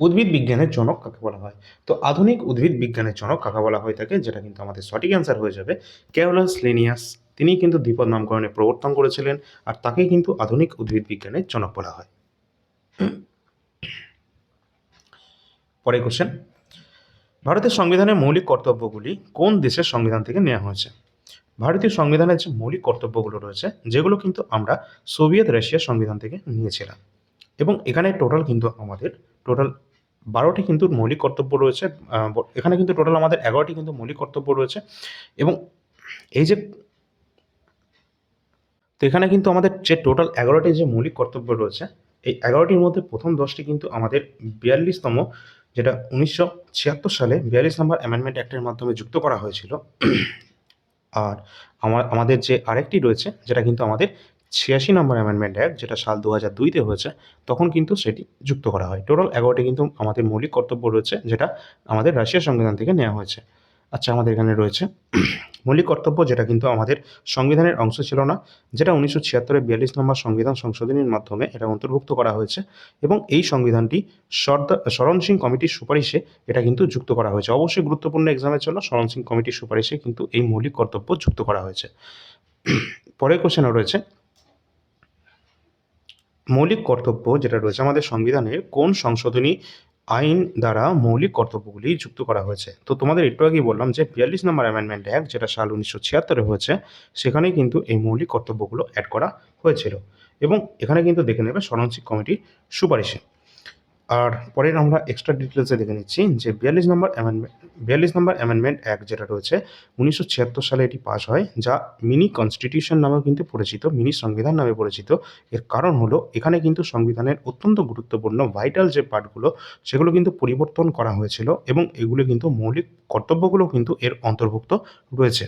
উদ্ভিদ বিজ্ঞানের জনক কাকে বলা হয়? তো আধুনিক উদ্ভিদ বিজ্ঞানের জনক কাকে বলা হয়ে থাকে যেটা কিন্তু আমাদের সঠিক অ্যান্সার হয়ে যাবে। ক্যারলাস লিনিয়াস তিনি কিন্তু দ্বিপদ নামকরণে প্রবর্তন করেছিলেন আর তাকে কিন্তু আধুনিক উদ্ভিদ বিজ্ঞানের জনক বলা হয়। পরে কোশ্চেন ভারতের সংবিধানের মৌলিক কর্তব্যগুলি কোন দেশের সংবিধান থেকে নেওয়া হয়েছে? ভারতীয় সংবিধানের যে মৌলিক কর্তব্যগুলো রয়েছে, যেগুলো কিন্তু আমরা সোভিয়েত রাশিয়ার সংবিধান থেকে নিয়েছিলাম। এবং এখানে টোটাল কিন্তু আমাদের টোটাল বারোটি কিন্তু মৌলিক কর্তব্য রয়েছে এখানে কিন্তু টোটাল আমাদের এগারোটি কিন্তু মৌলিক কর্তব্য রয়েছে। এবং এই যে তো এখানে কিন্তু আমাদের যে টোটাল এগারোটি যে মৌলিক কর্তব্য রয়েছে, এই এগারোটির মধ্যে প্রথম দশটি কিন্তু আমাদের বিয়াল্লিশতম, যেটা উনিশশো ছিয়াত্তর সালে বিয়াল্লিশ নম্বর অ্যামেন্ডমেন্ট অ্যাক্টের মাধ্যমে যুক্ত করা হয়েছিল। আর আমার আমাদের যে আরেকটি রয়েছে, যেটা কিন্তু আমাদের ছিয়াশি নম্বর অ্যামেন্ডমেন্ট অ্যাক্ট যেটা সাল দু হাজার দুইতে হয়েছে, তখন কিন্তু সেটি যুক্ত করা হয়। টোটাল এগারোটি কিন্তু আমাদের মৌলিক কর্তব্য রয়েছে, যেটা আমাদের রাশিয়ার সংবিধান থেকে নেওয়া হয়েছে। আচ্ছা আমাদের এখানে রয়েছে মৌলিক কর্তব্য, যেটা কিন্তু আমাদের সংবিধানের অংশ ছিল না, যেটা উনিশশো ছিয়াত্তরের বিয়াল্লিশ নম্বর সংবিধান সংশোধনীর মাধ্যমে এটা অন্তর্ভুক্ত করা হয়েছে এবং এই সংবিধানটি সর্দার শরণ সিং কমিটির সুপারিশে এটা কিন্তু যুক্ত করা হয়েছে। অবশ্যই গুরুত্বপূর্ণ এক্সামের জন্য শরণ সিং কমিটির সুপারিশে কিন্তু এই মৌলিক কর্তব্য যুক্ত করা হয়েছে। পরের কোশ্চেনও রয়েছে, মৌলিক কর্তব্য যেটা রয়েছে আমাদের সংবিধানের কোন সংশোধনী আইন দ্বারা মৌলিক কর্তব্যগুলি যুক্ত করা হয়েছে। তো তোমাদের একটু আগেই বললাম যে বিয়াল্লিশ নম্বর অ্যামেন্ডমেন্ট অ্যাক্ট যেটা সাল উনিশশো ছিয়াত্তরে হয়েছে, সেখানেই কিন্তু এই মৌলিক কর্তব্যগুলো অ্যাড করা হয়েছিল। এবং এখানে কিন্তু দেখে নেবে শরণসিক কমিটির সুপারিশে। আর পরে আমরা এক্সট্রা ডিটেলসে দেখে নিচ্ছি যে বিয়াল্লিশ নম্বর অ্যামেন্ডমেন্ট বিয়াল্লিশ নম্বর অ্যামেন্ডমেন্ট অ্যাক্ট যেটা রয়েছে, উনিশশো ছিয়াত্তর সালে এটি পাস হয়, যা মিনি কনস্টিটিউশন নামেও কিন্তু পরিচিত মিনি সংবিধান নামে পরিচিত। এর কারণ হলো, এখানে কিন্তু সংবিধানের অত্যন্ত গুরুত্বপূর্ণ ভাইটাল যে পার্টগুলো সেগুলো কিন্তু পরিবর্তন করা হয়েছিল এবং এগুলো কিন্তু মৌলিক কর্তব্যগুলো কিন্তু এর অন্তর্ভুক্ত রয়েছে।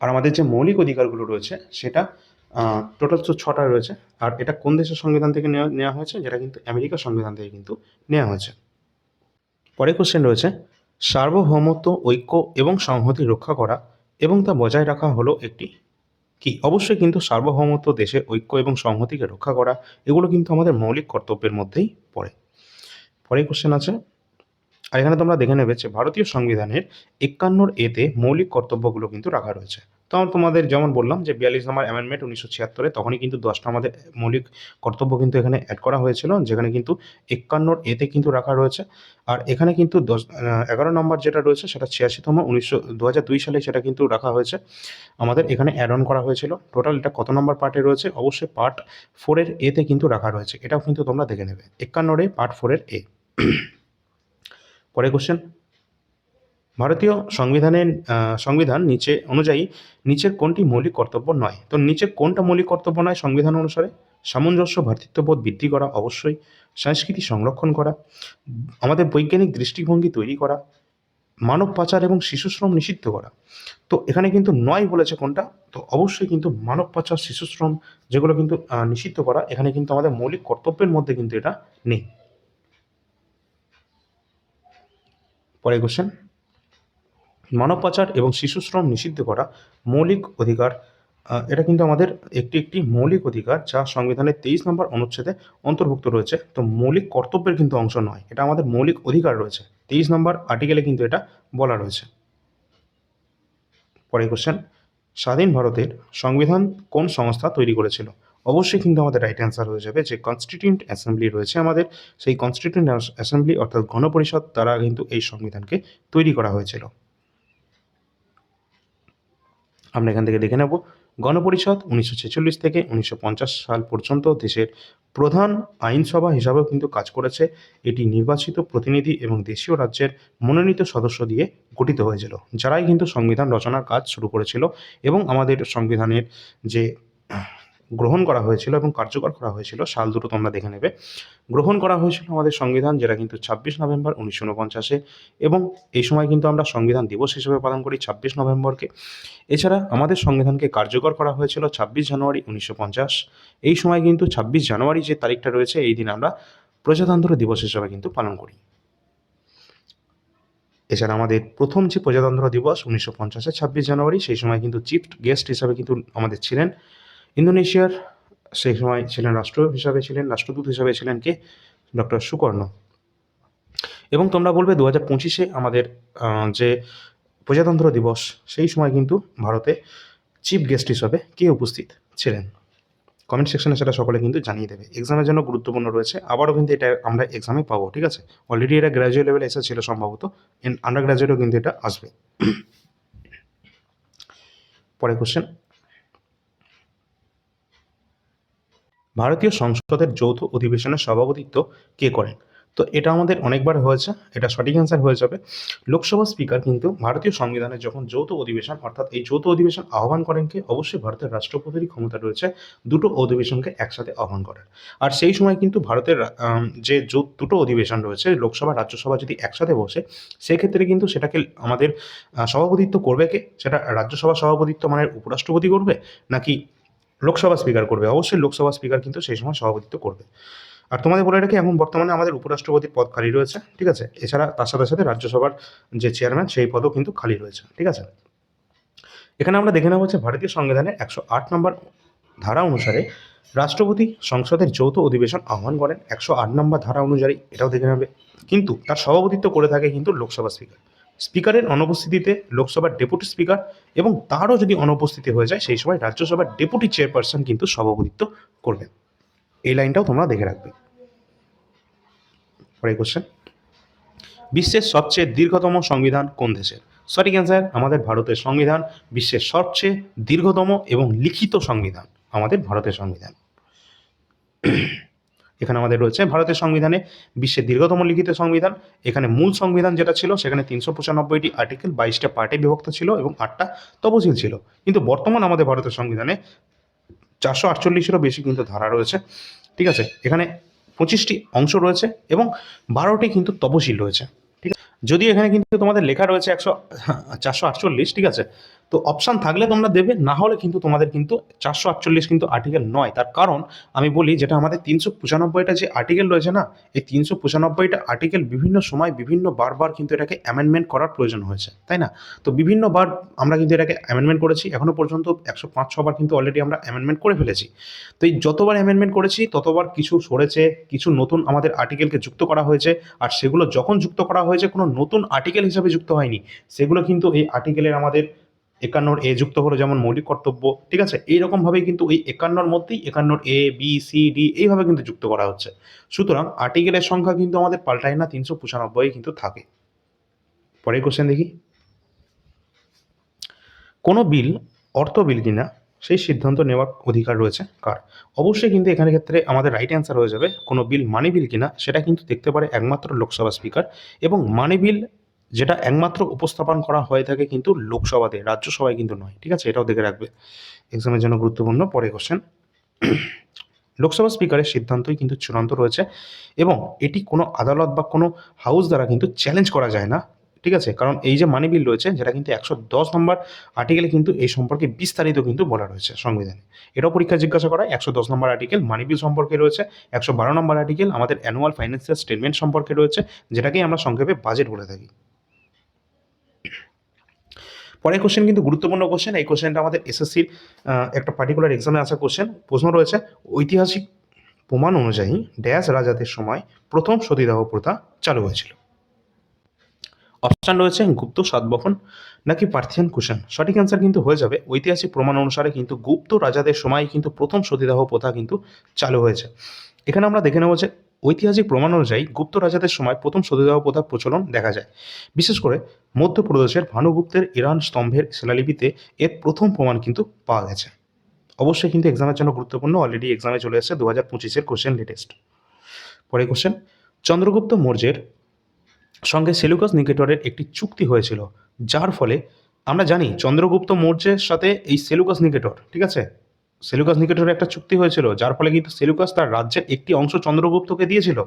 আর আমাদের যে মৌলিক অধিকারগুলো রয়েছে, সেটা টোটাল তো ছটা রয়েছে। আর এটা কোন দেশের সংবিধান থেকে নেওয়া নেওয়া হয়েছে? যেটা কিন্তু আমেরিকার সংবিধান থেকে কিন্তু নেওয়া হয়েছে। পরের কোশ্চেন রয়েছে, সার্বভৌমত্ব, ঐক্য এবং সংহতি রক্ষা করা এবং তা বজায় রাখা হলো একটি কি? অবশ্যই কিন্তু সার্বভৌমত্ব দেশের ঐক্য এবং সংহতিকে রক্ষা করা, এগুলো কিন্তু আমাদের মৌলিক কর্তব্যের মধ্যেই পড়ে। পরের কোশ্চেন আছে, আর এখানে তোমরা দেখে নেবে যে ভারতীয় সংবিধানের একান্নর এতে মৌলিক কর্তব্যগুলো কিন্তু রাখা রয়েছে। তো আমি তোমাদের যেমন বললাম যে বিয়াল্লিশ নম্বর অ্যামেন্ডমেন্ট উনিশশো ছিয়াত্তরে তখনই কিন্তু দশটা আমাদের মৌলিক কর্তব্য কিন্তু এখানে অ্যাড করা হয়েছিল, যেখানে কিন্তু একান্নর এতে কিন্তু রাখা রয়েছে। আর এখানে কিন্তু দশ এগারো নম্বর যেটা রয়েছে সেটা ছিয়াশিতম উনিশশো দু দুই সালে সেটা কিন্তু রাখা হয়েছে। আমাদের এখানে অ্যাড অন করা হয়েছিল। টোটাল এটা কত নম্বর পার্টে রয়েছে? অবশ্যই পার্ট ফোরের এতে কিন্তু রাখা রয়েছে। এটাও কিন্তু তোমরা দেখে নেবে। একান্নর পার্ট ফোরের এ। *clears throat* পরে কোশ্চেন ভারতীয় সংবিধানের সংবিধান নিচে অনুযায়ী নিচের কোনটি মৌলিক কর্তব্য নয়? তো নিচের কোনটা মৌলিক কর্তব্য নয় সংবিধান অনুসারে? সামঞ্জস্য ভ্রাতৃত্ববোধ বৃদ্ধি করা অবশ্যই, সংস্কৃতি সংরক্ষণ করা, আমাদের বৈজ্ঞানিক দৃষ্টিভঙ্গি তৈরি করা, মানব পাচার এবং শিশুশ্রম নিষিদ্ধ করা। তো এখানে কিন্তু নয় বলেছে কোনটা? তো অবশ্যই কিন্তু মানব পাচার, শিশুশ্রম যেগুলো কিন্তু নিষিদ্ধ করা, এখানে কিন্তু আমাদের মৌলিক কর্তব্যের মধ্যে কিন্তু এটা নেই। পরে কোশ্চেন মানব পাচার এবং শিশুশ্রম নিষিদ্ধ করা মৌলিক অধিকার এটা কিন্তু আমাদের একটি একটি মৌলিক অধিকার যা সংবিধানের তেইশ নম্বর অনুচ্ছেদে অন্তর্ভুক্ত রয়েছে। তো মৌলিক কর্তব্যের কিন্তু অংশ নয়, এটা আমাদের মৌলিক অধিকার রয়েছে। তেইশ নম্বর আর্টিকেলে কিন্তু এটা বলা রয়েছে। পরে কোশ্চেন স্বাধীন ভারতের সংবিধান কোন সংস্থা তৈরি করেছিল? অবশ্যই কিন্তু আমাদের রাইট অ্যান্সার হয়ে যাবে যে কনস্টিটিউন্ট অ্যাসেম্বলি রয়েছে আমাদের। সেই কনস্টিটিউন্ট অ্যাসেম্বলি অর্থাৎ গণপরিষদ দ্বারা কিন্তু এই সংবিধানকে তৈরি করা হয়েছিল। আমরা এখান থেকে দেখে নেব। গণপরিষদ উনিশশো ছেচল্লিশ থেকে উনিশশো পঞ্চাশ সাল পর্যন্ত দেশের প্রধান আইনসভা হিসাবেও কিন্তু কাজ করেছে। এটি নির্বাচিত প্রতিনিধি এবং দেশীয় রাজ্যের মনোনীত সদস্য দিয়ে গঠিত হয়েছিল, যারাই কিন্তু সংবিধান রচনার কাজ শুরু করেছিল এবং আমাদের সংবিধানের যে গ্রহণ করা হয়েছিল এবং কার্যকর করা হয়েছিল। সাল দুটো তোমরা দেখে নেবে। গ্রহণ করা হয়েছিল আমাদের সংবিধান, যেটা কিন্তু ছাব্বিশ নভেম্বর উনিশশো উনপঞ্চাশে এবং এই সময় কিন্তু আমরা সংবিধান দিবস হিসেবে পালন করি ছাব্বিশ নভেম্বরকে। এছাড়া আমাদের সংবিধানকে কার্যকর করা হয়েছিল ছাব্বিশ জানুয়ারি উনিশশো পঞ্চাশ। এই সময় কিন্তু ছাব্বিশ জানুয়ারি যে তারিখটা রয়েছে, এই দিন আমরা প্রজাতন্ত্র দিবস হিসেবে কিন্তু পালন করি। এছাড়া আমাদের প্রথম যে প্রজাতন্ত্র দিবস উনিশশো পঞ্চাশের ছাব্বিশ জানুয়ারি, সেই সময় কিন্তু চিফ গেস্ট হিসাবে কিন্তু আমাদের ছিলেন ইন্দোনেশিয়ার সেই সময় ছিলেন রাষ্ট্র হিসাবে ছিলেন, রাষ্ট্রদূত হিসাবে ছিলেন কে? ডক্টর সুকর্ণ। এবং তোমরা বলবে দু হাজার পঁচিশে আমাদের যে প্রজাতন্ত্র দিবস, সেই সময় কিন্তু ভারতে চিফ গেস্ট হিসাবে কে উপস্থিত ছিলেন? কমেন্ট সেকশনে সেটা সকলে কিন্তু জানিয়ে দেবে। এক্সামের জন্য গুরুত্বপূর্ণ রয়েছে। আবারও কিন্তু এটা আমরা এক্সামে পাবো, ঠিক আছে? অলরেডি এটা গ্র্যাজুয়েট লেভেলে এসেছিল সম্ভবত। আন্ডার গ্র্যাজুয়েটও কিন্তু এটা আসবে। পরে কোশ্চেন ভারতীয় সংসদের যৌথ অধিবেশনের সভাপতিত্ব কে করেন? তো এটা আমাদের অনেকবার হয়েছে, এটা সঠিক অ্যান্সার হয়ে যাবে। লোকসভা স্পিকার কিন্তু ভারতীয় সংবিধানের যখন যৌথ অধিবেশন, অর্থাৎ এই যৌথ অধিবেশন আহ্বান করেন কে, অবশ্যই ভারতের রাষ্ট্রপতিরই ক্ষমতা রয়েছে দুটো অধিবেশনকে একসাথে আহ্বান করার। আর সেই সময় কিন্তু ভারতের যৌ- দুটো অধিবেশন রয়েছে, লোকসভা, রাজ্যসভা যদি একসাথে বসে, সেক্ষেত্রে কিন্তু সেটাকে আমাদের সভাপতিত্ব করবে কে? সেটা রাজ্যসভা সভাপতিত্ব মানে উপরাষ্ট্রপতি করবে? নাকি লোকসভা স্পিকার করবে। অবশ্যই লোকসভা স্পিকার কিন্তু সেই সময় সভাপতিত্ব করবে। আর তোমাদের বলে রাখি এখন বর্তমানে আমাদের উপরাষ্ট্রপতির পদ খালি রয়েছে, ঠিক আছে? এছাড়া তার সাথে সাথে রাজ্যসভার যে চেয়ারম্যান সেই পদও কিন্তু খালি রয়েছে, ঠিক আছে? এখানে আমরা দেখে নেব হচ্ছে ভারতীয় সংবিধানের একশো আট নম্বর ধারা অনুসারে রাষ্ট্রপতি সংসদের যৌথ অধিবেশন আহ্বান করেন। একশো আট নম্বর ধারা অনুযায়ী এটাও দেখে নেবে। কিন্তু তার সভাপতিত্ব করে থাকে কিন্তু লোকসভা স্পিকার স্পিকারের অনুপস্থিতিতে লোকসভার ডেপুটি স্পিকার এবং তারও যদি অনুপস্থিতি হয়ে যায়, সেই সময় রাজ্যসভার ডেপুটি চেয়ারপারসন কিন্তু সভাপতিত্ব করবেন। এই লাইনটাও তোমরা দেখে রাখবে। পরে কোশ্চেন বিশ্বের সবচেয়ে দীর্ঘতম সংবিধান কোন দেশের? সঠিক অ্যান্সার আমাদের ভারতের সংবিধান, বিশ্বের সবচেয়ে দীর্ঘতম এবং লিখিত সংবিধান, আমাদের ভারতের সংবিধান। এখানে আমাদের রয়েছে ভারতের সংবিধানে বিশ্বের দীর্ঘতম লিখিত সংবিধান। এখানে মূল সংবিধান যেটা ছিল, সেখানে তিনশো পঁচানব্বইটি আর্টিকেল বাইশটা পার্টে বিভক্ত ছিল এবং আটটা তপশিল ছিল। কিন্তু বর্তমান আমাদের ভারতের সংবিধানে চারশো আটচল্লিশেরও বেশি কিন্তু ধারা রয়েছে। ঠিক আছে? এখানে পঁচিশটি অংশ রয়েছে এবং বারোটি কিন্তু তপশিল রয়েছে। ঠিক আছে? যদিও এখানে কিন্তু তোমাদের লেখা রয়েছে একশো চারশো আটচল্লিশ, ঠিক আছে? তো অপশান থাকলে তোমরা দেবে, না হলে কিন্তু তোমাদের কিন্তু চারশো আটচল্লিশ কিন্তু আর্টিকেল নয়। তার কারণ আমি বলি যেটা আমাদের তিনশো পঁচানব্বইটা যে আর্টিকেল রয়েছে না, এই তিনশো পঁচানব্বইটা আর্টিকেল বিভিন্ন সময় বিভিন্ন বারবার কিন্তু এটাকে অ্যামেন্ডমেন্ট করার প্রয়োজন হয়েছে, তাই না? তো বিভিন্নবার আমরা কিন্তু এটাকে অ্যামেন্ডমেন্ট করেছি এখনও পর্যন্ত একশো পাঁচ ছবার কিন্তু অলরেডি আমরা অ্যামেন্ডমেন্ট করে ফেলেছি। তো এই যতবার অ্যামেন্ডমেন্ট করেছি, ততবার কিছু সরেছে, কিছু নতুন আমাদের আর্টিকেলকে যুক্ত করা হয়েছে, আর সেগুলো যখন যুক্ত করা হয়েছে, কোনো নতুন আর্টিকেল হিসাবে যুক্ত হয়নি, সেগুলো কিন্তু এই আর্টিকেলের আমাদের একান্নর এ যুক্ত হলো যেমন মৌলিক কর্তব্য, ঠিক আছে? এইরকমভাবেই কিন্তু এই একান্নর মধ্যেই একান্নর এ বি সি ডি এইভাবে কিন্তু যুক্ত করা হচ্ছে। সুতরাং আর্টিকেলের সংখ্যা কিন্তু আমাদের পাল্টায় না, তিনশো পঁচানব্বই কিন্তু থাকে। পরের কোশ্চেন দেখি। কোনো বিল, অর্থ বিল কিনা, সেই সিদ্ধান্ত নেওয়ার অধিকার রয়েছে কার? অবশ্যই কিন্তু এখানে ক্ষেত্রে আমাদের রাইট অ্যান্সার হয়ে যাবে, কোনো বিল মানি বিল কিনা, সেটা কিন্তু দেখতে পারে একমাত্র লোকসভা স্পিকার এবং মানি বিল যেটা একমাত্র উপস্থাপন করা হয়ে থাকে কিন্তু লোকসভাতে, রাজ্যসভায় কিন্তু নয়, ঠিক আছে? এটাও দেখে রাখবে। এক্সামের জন্য গুরুত্বপূর্ণ পরে কোশ্চেন লোকসভা স্পিকারের সিদ্ধান্তই কিন্তু চূড়ান্ত রয়েছে এবং এটি কোনো আদালত বা কোনো হাউস দ্বারা কিন্তু চ্যালেঞ্জ করা যায় না, ঠিক আছে? কারণ এই যে মানি বিল রয়েছে, যেটা কিন্তু একশো দশ নম্বর আর্টিকেলে কিন্তু এই সম্পর্কে বিস্তারিত কিন্তু বলা রয়েছে সংবিধানে। এটাও পরীক্ষা জিজ্ঞাসা করা একশো দশ নম্বর আর্টিকেল মানি বিল সম্পর্কে রয়েছে, একশো বারো নম্বর আর্টিকেল আমাদের অ্যানুয়াল ফাইন্যান্সিয়াল স্টেটমেন্ট সম্পর্কে রয়েছে, যেটাকেই আমরা সংক্ষেপে বাজেট বলে থাকি। পরের কোশ্চেন কিন্তু গুরুত্বপূর্ণ কোশ্চেন এই কোশ্চেনটা আমাদের এসএসসির একটা পার্টিকুলার এক্সামে আসা কোশ্চেন প্রশ্ন রয়েছে, ঐতিহাসিক প্রমাণ অনুযায়ী ড্যাশ রাজাদের সময় প্রথম সতীদাহ প্রথা চালু হয়েছিল। অপশান রয়েছে, গুপ্ত সাতবহন নাকি পার্থিয়ান কুষাণ সঠিক অ্যান্সার কিন্তু হয়ে যাবে। ঐতিহাসিক প্রমাণ অনুসারে কিন্তু গুপ্ত রাজাদের সময় কিন্তু প্রথম সতীদাহ প্রথা কিন্তু চালু হয়েছে। এখানে আমরা দেখে নেব যে ঐতিহাসিক প্রমাণ অনুযায়ী গুপ্ত রাজাদের সময় প্রথম সতীদাহ প্রথার প্রচলন দেখা যায়। বিশেষ করে মধ্যপ্রদেশের ভানুগুপ্তের ইরান স্তম্ভের শিলালিপিতে এর প্রথম প্রমাণ কিন্তু পাওয়া গেছে। অবশ্যই কিন্তু এক্সামের জন্য গুরুত্বপূর্ণ অলরেডি এক্সামে চলে এসেছে দু হাজার পঁচিশের কোশ্চেন লেটেস্ট পরে কোশ্চেন চন্দ্রগুপ্ত মৌর্যের সঙ্গে সেলুকাস নিকেটরের একটি চুক্তি হয়েছিল, যার ফলে আমরা জানি চন্দ্রগুপ্ত মৌর্যের সাথে এই সেলুকাস নিকেটর, ঠিক আছে? সেলুকাস নিকেটরের একটা চুক্তি হয়েছিল, যার ফলে কিন্তু সেলুকাস তার রাজ্যের একটি অংশ চন্দ্রগুপ্তকে দিয়েছিল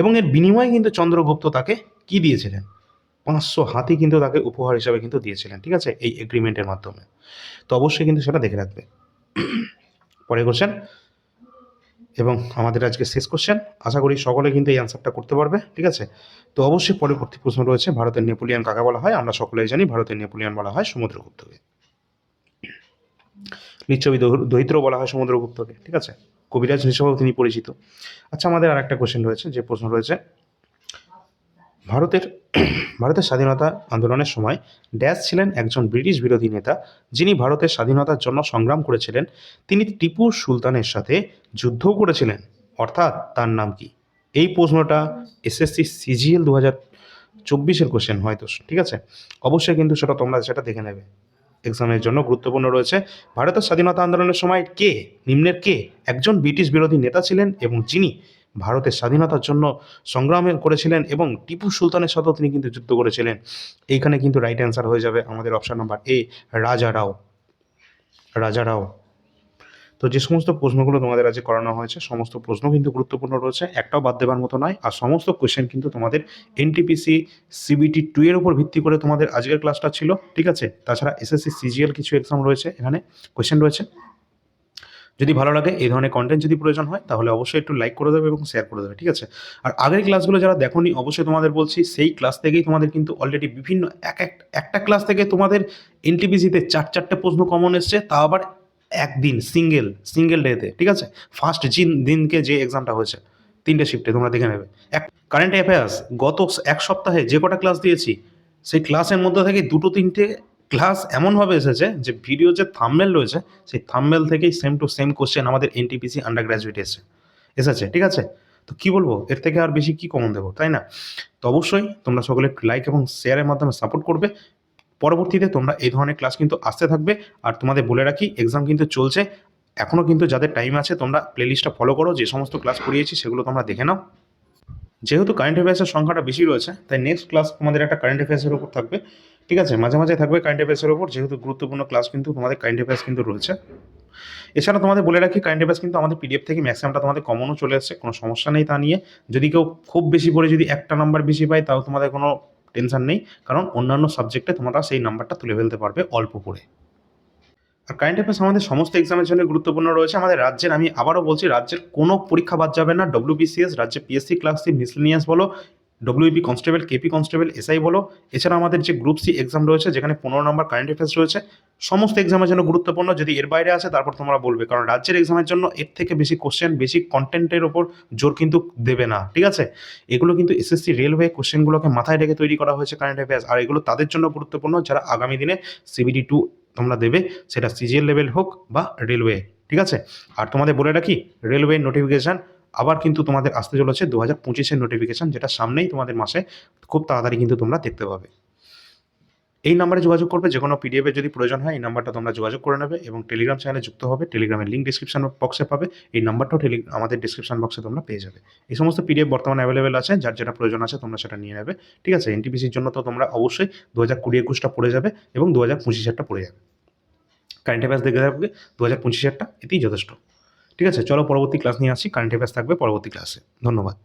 এবং এর বিনিময়ে কিন্তু চন্দ্রগুপ্ত তাকে কি দিয়েছিলেন? পাঁচশো হাতি কিন্তু তাকে উপহার হিসাবে কিন্তু দিয়েছিলেন, ঠিক আছে? এই এগ্রিমেন্টের মাধ্যমে। তো অবশ্যই কিন্তু সেটা দেখে রাখবে। পরে কোশ্চেন এবং আমাদের আজকে শেষ কোশ্চেন আশা করি সকলে কিন্তু এই অ্যান্সারটা করতে পারবে, ঠিক আছে? তো অবশ্যই পরবর্তী প্রশ্ন রয়েছে, ভারতের নেপোলিয়ান কাকে বলা হয়? আমরা সকলেই জানি ভারতের নেপোলিয়ান বলা হয় সমুদ্রগুপ্তকে। লিচ্ছবি দৈ- দৈত্র বলা হয় সমুদ্রগুপ্তকে, ঠিক আছে? কবিরাজ হিসেবেও তিনি পরিচিত। আচ্ছা আমাদের আর একটা কোশ্চেন রয়েছে, যে প্রশ্ন রয়েছে, ভারতের *clears throat* ভারতের স্বাধীনতা আন্দোলনের সময় ড্যাশ ছিলেন একজন ব্রিটিশ বিরোধী নেতা, যিনি ভারতের স্বাধীনতার জন্য সংগ্রাম করেছিলেন। তিনি টিপু সুলতানের সাথে যুদ্ধও করেছিলেন। অর্থাৎ তার নাম কি? এই প্রশ্নটা এসএসসি সিজিএল দু হাজার চব্বিশের কোশ্চেন হয়তো, ঠিক আছে? অবশ্যই কিন্তু সেটা তোমরা সেটা দেখে নেবে। এক্সামের জন্য গুরুত্বপূর্ণ রয়েছে। ভারতের স্বাধীনতা আন্দোলনের সময় কে, নিম্নের কে, একজন ব্রিটিশ বিরোধী নেতা ছিলেন এবং যিনি ভারতের স্বাধীনতার জন্য সংগ্রাম করেছিলেন এবং টিপু সুলতানের সাথেও তিনি কিন্তু যুদ্ধ করেছিলেন। এইখানে কিন্তু রাইট অ্যান্সার হয়ে যাবে আমাদের অপশান নাম্বার এ রাজা রাও। রাজা রাও। তো যে সমস্ত প্রশ্নগুলো তোমাদের আজকে করানো হয়েছে, সমস্ত প্রশ্ন কিন্তু গুরুত্বপূর্ণ রয়েছে, একটাও বাদ দেবার মতো নয়, আর সমস্ত কোয়েশ্চেন কিন্তু তোমাদের এনটিপিসি সিবিটি টু এর উপর ভিত্তি করে তোমাদের আজকের ক্লাসটা ছিল, ঠিক আছে? তাছাড়া এসএসসি সিজিএল কিছু এক্সাম রয়েছে, এখানে কোয়েশ্চেন রয়েছে। যদি ভালো লাগে, এই ধরনের কন্টেন্ট যদি প্রয়োজন হয়, তাহলে অবশ্যই একটু লাইক করে দেবে এবং শেয়ার করে দেবে, ঠিক আছে? আর আগের ক্লাসগুলো যারা দেখোনি, অবশ্যই তোমাদের বলছি, সেই ক্লাস থেকেই তোমাদের কিন্তু অলরেডি বিভিন্ন এক এক, একটা ক্লাস থেকে তোমাদের এনটিপিসিতে চার চারটে প্রশ্ন কমন এসছে, তা আবার একদিন সিঙ্গেল সিঙ্গেল ডেতে ঠিক আছে? ফার্স্ট জিন, দিনকে যে এক্সামটা হয়েছে, তিনটে শিফটে তোমরা দেখে নেবে। এক কারেন্ট অ্যাফেয়ার্স গত এক সপ্তাহে যে কটা ক্লাস দিয়েছি, সেই ক্লাসের মধ্যে থেকে দুটো, তিনটে ক্লাস এমনভাবে এসেছে যে ভিডিও যে থামমেল রয়েছে, সেই থামমেল থেকেই সেম টু সেম কোশ্চেন আমাদের এনটিপিসি আন্ডার গ্র্যাজুয়েট এসে এসেছে। ঠিক আছে? তো কি বলব? এর থেকে আর বেশি কি কমন দেবো, তাই না? তো অবশ্যই তোমরা সকলে লাইক এবং শেয়ারের মাধ্যমে সাপোর্ট করবে। পরবর্তীতে তোমরা এই ধরনের ক্লাস কিন্তু আসতে থাকবে। আর তোমাদের বলে রাখি এক্সাম কিন্তু চলছে। এখনও কিন্তু যাদের টাইম আছে, তোমরা প্লেলিস্টটা ফলো করো। যে সমস্ত ক্লাস করিয়েছি, সেগুলো তোমরা দেখে নাও। যেহেতু কারেন্ট অ্যাফেয়ার্সের সংখ্যাটা বেশি রয়েছে, তাই নেক্সট ক্লাস তোমাদের একটা কারেন্ট অ্যাফেয়ার্সের উপর থাকবে। ঠিক আছে? মাঝে মাঝে থাকবে কারেন্ট অ্যাফেয়ার্সের উপর। যেহেতু গুরুত্বপূর্ণ ক্লাস কিন্তু তোমাদের কারেন্ট অ্যাফেয়ার্স কিন্তু রয়েছে। এছাড়া তোমাদের বলে রাখি কারেন্ট অ্যাফেয়ার্স কিন্তু আমাদের পিডিএফ থেকে ম্যাক্সিমামটা তোমাদের কমনও চলে আসছে কোনো সমস্যা নেই তা নিয়ে। যদি কেউ খুব বেশি পড়ে যদি একটা নাম্বার বেশি পায়, তাও তোমাদের কোনো টেনশন নেই। কারণ অন্যান্য সাবজেক্টে তোমরা সেই নাম্বারটা তুলে ফেলতে পারবে অল্প করে। আর কারেন্ট অ্যাফেয়ার্স আমাদের সমস্ত এক্সামের জন্য গুরুত্বপূর্ণ রয়েছে। আমাদের রাজ্যের, আমি আবারও বলছি, রাজ্যের কোনো পরীক্ষা বাদ যাবে না। ডব্লিউবিসিএস রাজ্যে পিএসসি ক্লাস সি মিসলিনিয়াস বলো WB constable KP constable SI বলো। এছাড়া আমাদের যে গ্রুপ সি এক্সাম রয়েছে, যেখানে পনেরো নম্বর কারেন্ট অ্যাফেয়ার্স রয়েছে, সমস্ত এক্সামের জন্য গুরুত্বপূর্ণ। যদি এর বাইরে আসে, তারপর তোমরা বলবে। কারণ রাজ্যের এক্সামের জন্য এর থেকে বেশি কোশ্চেন বেশি কন্টেন্টের ওপর জোর কিন্তু দেবে না। ঠিক আছে? এগুলো কিন্তু এসএসসি রেলওয়ে কোশ্চেনগুলোকে মাথায় রেখে তৈরি করা হয়েছে কারেন্ট অ্যাফেয়ার্স আর এগুলো তাদের জন্য গুরুত্বপূর্ণ। যারা আগামী দিনে সিবিডি টু তোমরা দেবে, সেটা সিজিএল লেভেল হোক বা রেলওয়ে ঠিক আছে? আর তোমাদের বলে রাখি রেলওয়ে নোটিফিকেশান আবার কিন্তু তোমাদের আসতে চলেছে দু হাজার পঁচিশের নোটিফিকেশান যেটা সামনেই তোমাদের মাসে খুব তাড়াতাড়ি কিন্তু তোমরা দেখতে পাবে। এই নাম্বারে যোগাযোগ করবে, যে কোনো পিডিএফের যদি প্রয়োজন হয়, এই নাম্বারটা তোমরা যোগাযোগ করে নেবে এবং টেলিগ্রাম চ্যানেলে যুক্ত হবে। টেলিগ্রামের লিঙ্ক ডিসক্রিপশন বক্সে পাবে। এই নাম্বারটাও টেলি আমাদের ডিসক্রিপশন বক্সে তোমরা পেয়ে যাবে। এই সমস্ত পিডিএফ বর্তমানে অ্যাভেলেবেল আছে, যার যেটা প্রয়োজন আছে তোমরা সেটা নিয়ে নেবে। ঠিক আছে? এনটিপিসির জন্য তো তোমরা অবশ্যই দু হাজার কুড়ি একুশটা পড়ে যাবে এবং দু হাজার পঁচিশ হাজারটা পড়ে যাবে। কারেন্ট অ্যাফেয়ার্স দেখে থাকবে দু হাজার পঁচিশ হাজারটা এতেই যথেষ্ট। ঠিক আছে? চলো পরবর্তী ক্লাস নিয়ে আসি। কারেন্ট অ্যাফেয়ার্স থাকবে পরবর্তী ক্লাসে ধন্যবাদ।